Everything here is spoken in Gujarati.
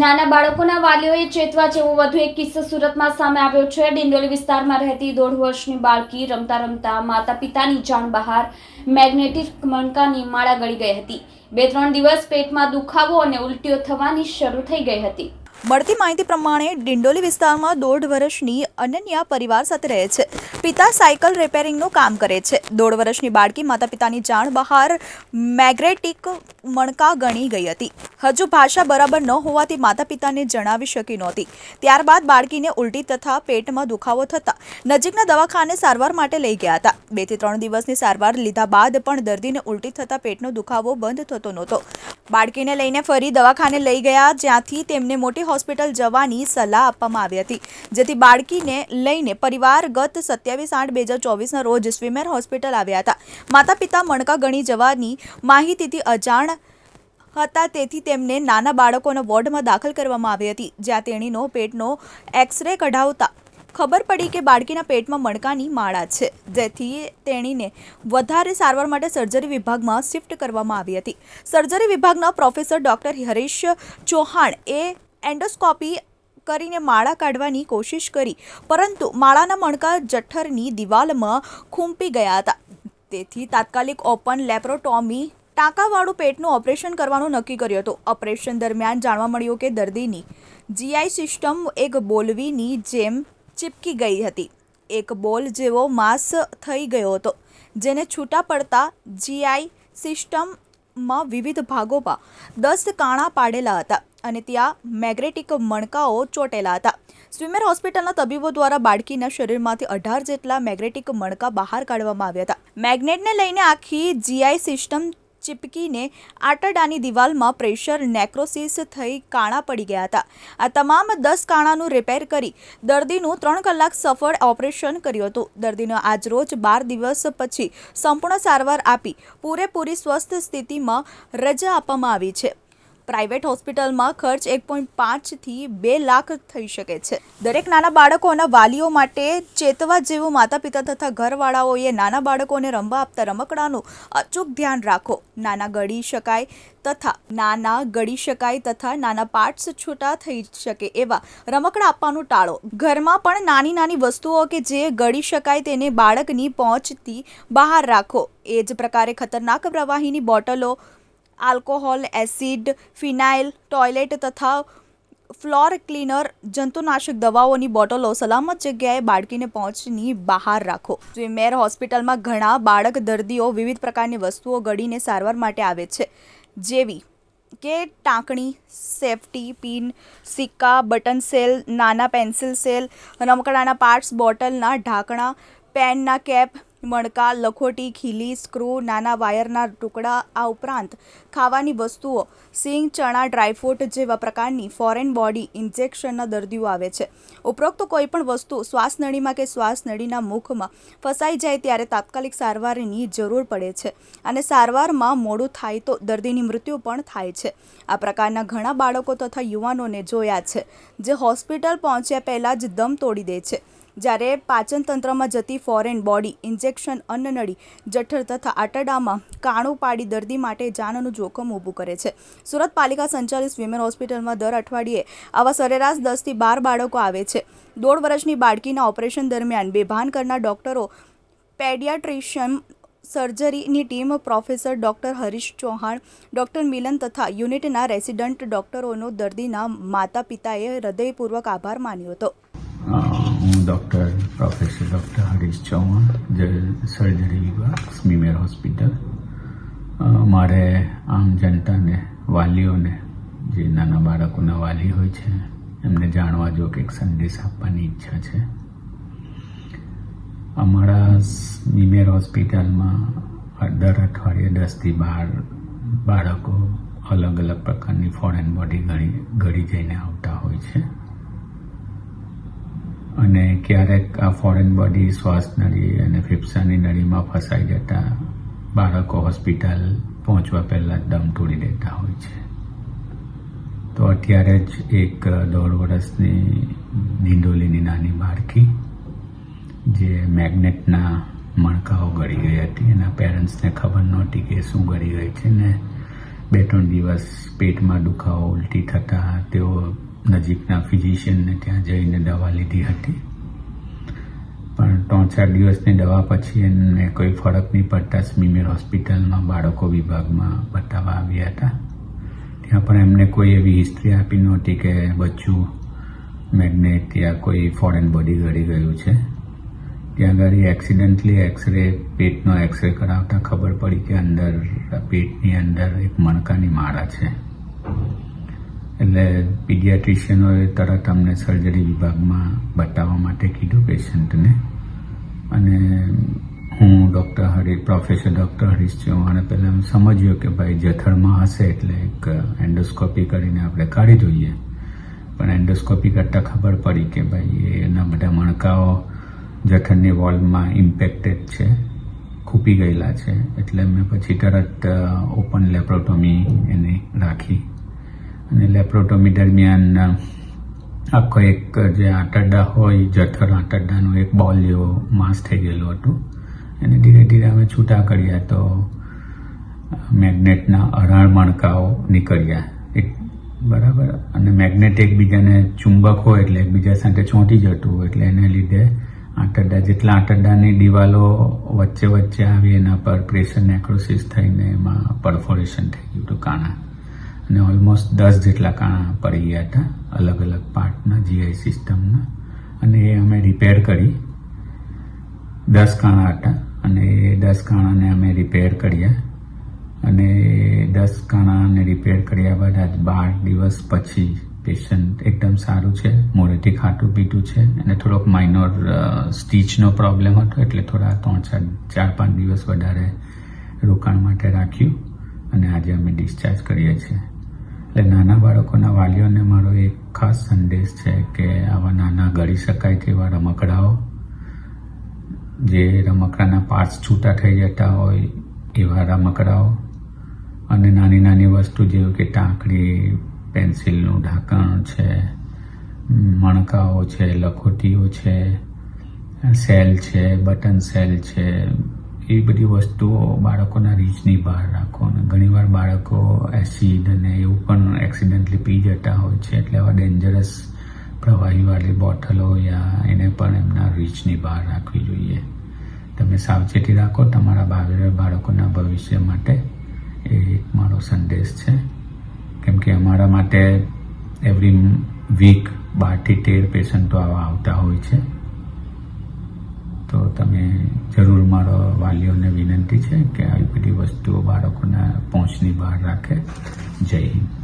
નાના બાળકોના વાલીઓએ ચેતવા જેવો વધુ એક કિસ્સો સુરતમાં સામે આવ્યો છે. ડિંડોલી વિસ્તારમાં રહેતી દોઢ વર્ષની બાળકી રમતા રમતા માતા પિતાની જાણ બહાર મેગ્નેટિક મણકાની માળા ગળી ગઈ હતી. બે ત્રણ દિવસ પેટમાં દુખાવો અને ઉલટીઓ થવાની શરૂ થઈ ગઈ હતી. મળતી માહિતી પ્રમાણે ડિંડોલી વિસ્તારમાં દોઢ વર્ષની અનન્યા પરિવાર સાથે રહે છે. પિતા સાયકલ રિપેરિંગનું કામ કરે છે. દોઢ વર્ષની બાળકી માતા પિતાની જાણ બહાર મેગ્રેટિક મણકા ગણી ગઈ હતી. હજુ ભાષા બરાબર ન હોવાથી માતા પિતાને જણાવી શકી નહોતી. ત્યારબાદ બાળકીને ઉલટી તથા પેટમાં દુખાવો થતાં નજીકના દવાખાને સારવાર માટે લઈ ગયા હતા. બેથી ત્રણ દિવસની સારવાર લીધા બાદ પણ દર્દીને ઉલટી થતાં પેટનો દુખાવો બંધ થતો નહોતો. બાળકીને લઈને ફરી દવાખાને લઈ ગયા, જ્યાંથી તેમને મોટી હોસ્પિટલ જવાની સલાહ આપવામાં આવી હતી, જેથી બાળકીને લઈને પરિવાર ગત સત્યાવીસ આઠ બે હજાર ચોવીસના રોજ સ્વિમેર હોસ્પિટલ આવ્યા હતા. માતા પિતા મણકા ગણી જવાની માહિતીથી અજાણ હતા, તેથી તેમને નાના બાળકોના વોર્ડમાં દાખલ કરવામાં આવી હતી, જ્યાં તેણીનો પેટનો એક્સરે કઢાવતા ખબર પડી કે બાળકીના પેટમાં મણકાની માળા છે, જેથી તેણીને વધારે સારવાર માટે સર્જરી વિભાગમાં શિફ્ટ કરવામાં આવી હતી. સર્જરી વિભાગના પ્રોફેસર ડૉક્ટર હરીશ ચૌહાણ એ એન્ડોસ્કોપી કરીને માળા કાઢવાની કોશિશ કરી, પરંતુ માળાના મણકા જઠરની દિવાલમાં ખૂંપી ગયા હતા. તેથી તાત્કાલિક ઓપન લેપ્રોટોમી ટાંકાવાળું પેટનું ઓપરેશન કરવાનું નક્કી કર્યું હતું. ઓપરેશન દરમિયાન જાણવા મળ્યું કે દર્દીની જીઆઈ સિસ્ટમ એક બોલવીની જેમ ચીપકી ગઈ હતી. એક બોલ જેવો માસ થઈ ગયો હતો, જેને છૂટા પડતા જીઆઈ સિસ્ટમમાં વિવિધ ભાગોમાં દસ કાણા પાડેલા હતા અને ત્યાં મેગ્નેટિક મણકાઓ ચોટેલા હતા. સ્વિમેર હોસ્પિટલના તબીબો દ્વારા બાળકીના શરીરમાંથી અઢાર જેટલા મેગ્નેટિક મણકા બહાર કાઢવામાં આવ્યા હતા. મેગ્નેટને લઈને આખી જીઆઈ સિસ્ટમ ચીપકીને આંટરડાની દિવાલમાં પ્રેશર નેક્રોસિસ થઈ કાણા પડી ગયા હતા. આ તમામ દસ કાણાનું રિપેર કરી દર્દીનું ત્રણ કલાક સફળ ઓપરેશન કર્યું હતું. દર્દીનો આજરોજ બાર દિવસ પછી સંપૂર્ણ સારવાર આપી પૂરેપૂરી સ્વસ્થ સ્થિતિમાં રજા આપવામાં આવી છે. પ્રાઇવેટ હોસ્પિટલમાં ખર્ચ એક પોઈન્ટ પાંચથી બે લાખ થઈ શકે છે. દરેક નાના બાળકોના વાલીઓ માટે ચેતવા જેવું માતા પિતા તથા ઘરવાળાઓએ નાના બાળકોને રમવા આપતા રમકડાનું અચૂક ધ્યાન રાખો. નાના ગળી શકાય તથા નાના ગળી શકાય તથા નાના પાર્ટ્સ છૂટા થઈ શકે એવા રમકડા આપવાનું ટાળો. ઘરમાં પણ નાની નાની વસ્તુઓ કે જે ગળી શકાય તેને બાળકની પહોંચથી બહાર રાખો. એ જ પ્રકારે ખતરનાક પ્રવાહીની બોટલો આલ્કોહોલ, એસિડ, ફિનાઇલ, ટોયલેટ તથા ફ્લોર ક્લીનર જંતુનાશક દવાઓની બોટલો સલામત જગ્યાએ બાળકીને પહોંચની બહાર રાખો. મેર હોસ્પિટલમાં ઘણા બાળક દર્દીઓ વિવિધ પ્રકારની વસ્તુઓ ગળીને સારવાર માટે આવે છે. જેવી કે ટાંકણી, સેફટી પિન, સિક્કા, બટન સેલ, નાના પેન્સિલ સેલ, રમકડાના પાર્ટ્સ, બોટલના ઢાંકણા, પેનના કેપ મણકા, લખોટી, ખીલી, સ્ક્રૂ, નાના વાયરના ટુકડા, આ ઉપરાંત ખાવાની વસ્તુઓ, સિંગ, ચણા ડ્રાયફ્રૂટ જેવા પ્રકારની ફોરેન બોડી ઇન્જેક્શનના દર્દીઓ આવે છે. ઉપરોક્ત કોઈપણ વસ્તુ શ્વાસનળીમાં કે શ્વાસનળીના મુખમાં ફસાઈ જાય ત્યારે તાત્કાલિક સારવારની જરૂર પડે છે અને સારવારમાં મોડું થાય તો દર્દીની મૃત્યુ પણ થાય છે. આ પ્રકારના ઘણા બાળકો તથા યુવાનોને જોયા છે, જે હોસ્પિટલ પહોંચ્યા પહેલાં જ દમ તોડી દે છે. જ્યારે પાચન તંત્રમાં જતી ફોરેન બોડી ઇન્જેક્શન, અન્નનળી, જઠર તથા આંતરડામાં કાણું પાડી દર્દી માટે જાનનું જોખમ ઊભું કરે છે. સુરત પાલિકા સંચાલિત વિમેન હોસ્પિટલમાં દર અઠવાડિયે આવા સરેરાશ દસથી બાર બાળકો આવે છે. દોઢ વર્ષની બાળકીના ઓપરેશન દરમિયાન બેભાન કરનાર ડૉક્ટરો, paediatrician સર્જરીની team, professor doctor Harish Chauhan, doctor Milan તથા યુનિટના રેસિડન્ટ ડૉક્ટરોનો દર્દીના માતા પિતાએ હૃદયપૂર્વક આભાર માન્યો હતો. Doctor professor doctor Harish Chauhan જે સર્જરી વિભાગ સ્મીમેર હોસ્પિટલ મારે આમ જનતાને, વાલીઓને, જે નાના બાળકોના વાલી હોય છે, એમને જાણવા જો કે સંદેશ આપવાની ઈચ્છા છે. અમારા સ્મીમેર હોસ્પિટલમાં દર અઠવાડિયે દસથી બાર બાળકો અલગ અલગ પ્રકારની ફોરેન બોડી ઘડી ઘડી જઈને આવતા હોય છે. અને ક્યારેક આ ફોરેન બોડી શ્વાસ નળી અને ફેફસાની નળીમાં ફસાઈ જતા બાળકો હોસ્પિટલ પહોંચવા પહેલાં દમ તોડી દેતા હોય છે. તો અત્યારે જ એક દોઢ વર્ષની ડિંડોલીની નાની બાળકી, જે મેગ્નેટના મણકાઓ ગળી ગઈ હતી, એના પેરેન્ટ્સને ખબર નહોતી કે શું ગળી ગઈ છે ને બે ત્રણ દિવસ પેટમાં દુખાવો ઉલટી થતાં તેઓ નજીકના ફિઝિશિયનને ત્યાં જઈને દવા લીધી હતી. પણ ત્રણ ચાર દિવસની દવા પછી એમને કોઈ ફરક નહીં પડતા સ્મીમેર હોસ્પિટલમાં બાળકો વિભાગમાં બતાવવા આવ્યા હતા. ત્યાં પણ એમને કોઈ એવી હિસ્ટ્રી આપી નહોતી કે બચ્ચું મેગ્નેટ યા કોઈ ફોરેન બોડી ગળી ગયું છે. ત્યાં આગળ એક્સિડન્ટલી એક્સરે, પેટનો એક્સરે કરાવતા ખબર પડી કે અંદર, પેટની અંદર એક મણકાની માળા છે. એટલે પીડિયાટ્રિશિયનોએ તરત અમને સર્જરી વિભાગમાં બતાવવા માટે કીધું પેશન્ટને. અને હું doctor Hari, professor doctor Harish ચૌહાણે પહેલાં સમજ્યો કે ભાઈ જઠરમાં હશે એટલે એક એન્ડોસ્કોપી કરીને આપણે કાઢી જોઈએ પણ એન્ડોસ્કોપી કરતાં ખબર પડી કે ભાઈ એના બધા મણકાઓ જઠરની વોલમાં ઇમ્પેક્ટેડ છે, ખૂપી ગયેલા છે. એટલે મેં પછી તરત ઓપન લેપ્રોટોમી એને રાખી. લેપ્રોટોમી દરમિયાન આખો એક જે આંતરડા હોય, જઠર આંટરડાનો એક બોલ જેવો માસ થઈ ગયેલું હતું. એને ધીરે ધીરે અમે છૂટા કર્યા તો મેગ્નેટના અઢાર મણકાઓ નીકળ્યા. એક, બરાબર. અને મેગ્નેટ એકબીજાને ચુંબક હોય એટલે એકબીજા સાથે ચોંટી જતું એટલે એને લીધે આંતરડા, જેટલા આંતરડાની દિવાલો વચ્ચે વચ્ચે આવી એના પર પ્રેશર નેક્રોસિસ થઈને એમાં પરફોરેશન થઈ ગયું હતું, કાણા. અને ઓલમોસ્ટ દસ જેટલા કાણા પડી ગયા હતા, અલગ અલગ પાર્ટના જીઆઈ સિસ્ટમના. અને એ અમે રિપેર કરી. દસ કાણા હતા અને એ દસ કાણાને અમે રિપેર કર્યા. અને દસ કાણાને રિપેર કર્યા બાદ આજ બાર દિવસ પછી પેશન્ટ એકદમ સારું છે મોડેથી ખાટું પીટું છે અને થોડોક માઇનોર સ્ટીચનો પ્રોબ્લેમ હતો એટલે થોડા ત્રણ ચાર ચાર પાંચ દિવસ વધારે રોકાણ માટે રાખ્યું. અને આજે અમે ડિસ્ચાર્જ કરીએ છીએ. એટલે નાના બાળકોના વાલીઓને મારો એક ખાસ સંદેશ છે કે આવા નાના ગળી શકાય તેવા રમકડાઓ, જે રમકડાના પાર્ટ્સ છૂટા થઈ જતા હોય એવા રમકડાઓ અને નાની નાની વસ્તુ જેવું કે ટાંકડી પેન્સિલનું ઢાંકણ છે, મણકાઓ છે, લખોટીઓ છે, સેલ છે, બટન સેલ છે એ બધી વસ્તુઓ બાળકોના રીચની બહાર રાખો અને ઘણીવાર બાળકો એસિડ અને એવું પણ એક્સિડન્ટલી પી જતા હોય છે એટલે આવા ડેન્જરસ પ્રવાહીવાળી બોટલો યા એને પણ એમના રીચની બહાર રાખવી જોઈએ. તમે સાવચેતી રાખો તમારા ભાવિ બાળકોના ભવિષ્ય માટે એ એક મારો સંદેશ છે. કેમ કે અમારા માટે એવરી વીક બારથી તેર પેશન્ટો આવા આવતા હોય છે. તો તમે જરૂર મારો વાલીઓને વિનંતી છે કે આવી બધી વસ્તુઓ બાળકોના પહોંચની બહાર રાખે. જય હિન્દ.